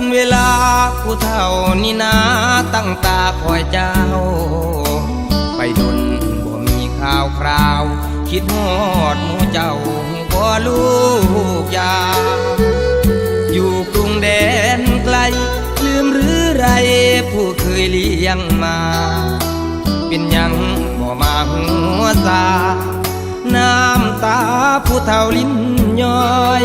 วันเวลาผู้เฒ่านี่นาตั้งตาคอยเจ้า ไปดนบ่มีข่าวคราว คิดฮอดหมูเจ้าบ่ลูกยา อยู่กรุงแดนไกล ลืมหรือไรผู้เคยเลี้ยงมา เป็นยังบ่มาหัวซาน้ำตาผู้เฒ่าลิ้นย้อย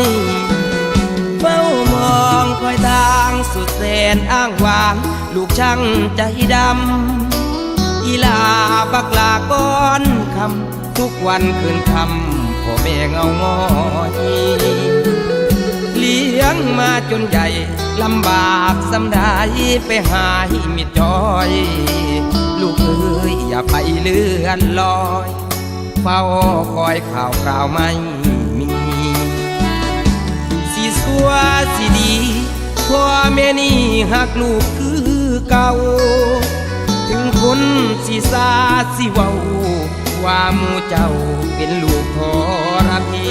นอ้างวางลูกช่างใจดำอีลาบักลาก้อนคำทุกวันคืนคำพ่อแม่เงางอยเลี้ยงมาจนใหญ่ลำบากสำได้ไปหาหิมิดจอย ลูกเอ้ยอย่าไปเลื่อนลอยเฝ้าคอยข่าวคราวไม่มีสิสัวสิดี พ่อแม่นี่หักลูกคือเก่า ถึงคนสิสาสิเว้าว่ามูเจ้าเป็นลูกทรพี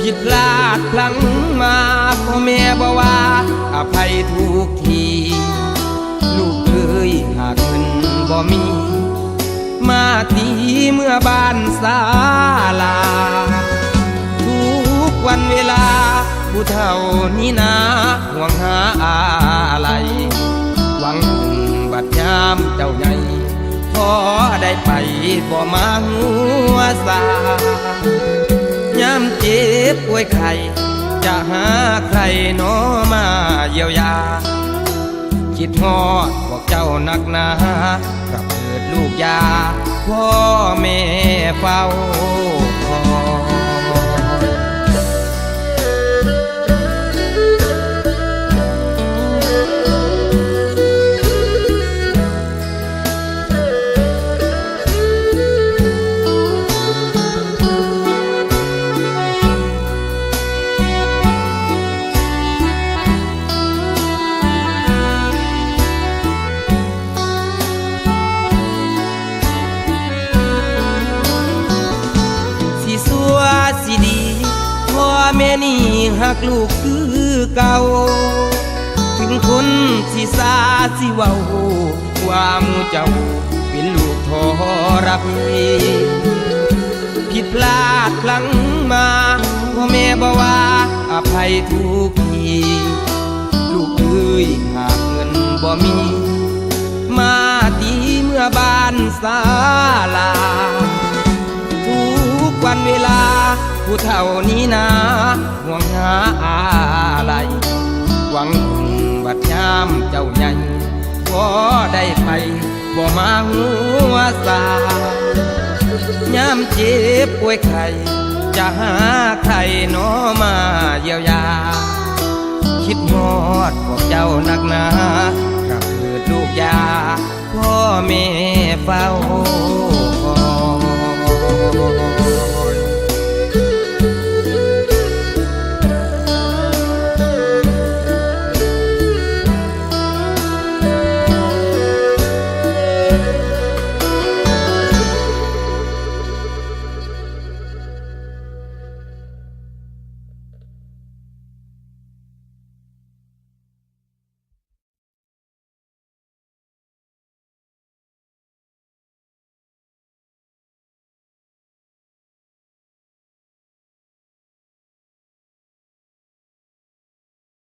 ผิดพลาดพลั้งมาพ่อแม่บอกว่าอภัยทุกที ลูกเอ้ยหากเงินบ่มี มาตีเมื่อบ้านศาลา ผู้เฒ่านี้นาห่วงหาอะไร หวังถึงบัดยามเจ้าใหญ่พอได้ไปบ่มาหัวสายามเจ็บป่วยไข้จะหาใครหนอมาเยียวยา คิดฮอดพวกเจ้านักหนากับเกิดลูกยาพ่อแม่เฝ้า แม่นี่หักลูกคือเก่า ถึงคนสิสาสิเว้าว่ามูเจ้าเป็นลูกทอรพีผิดพลาดพลั้งมาพ่อแม่บอกว่าอภัยทุกทีลูกเอ้ยหากเงินบ่มี มาตีเมื่อบ้านศาลา ทุกวันเวลาผู้เฒ่านี้นา ห่วงหาอะไรหวังพึ่งบัดยามเจ้าใหญ่พอได้ไปบ่มาหัวสายามเจ็บป่วยไข้จะหาใครหนอมาเยียวยา คิดฮอดพวกเจ้านักหนา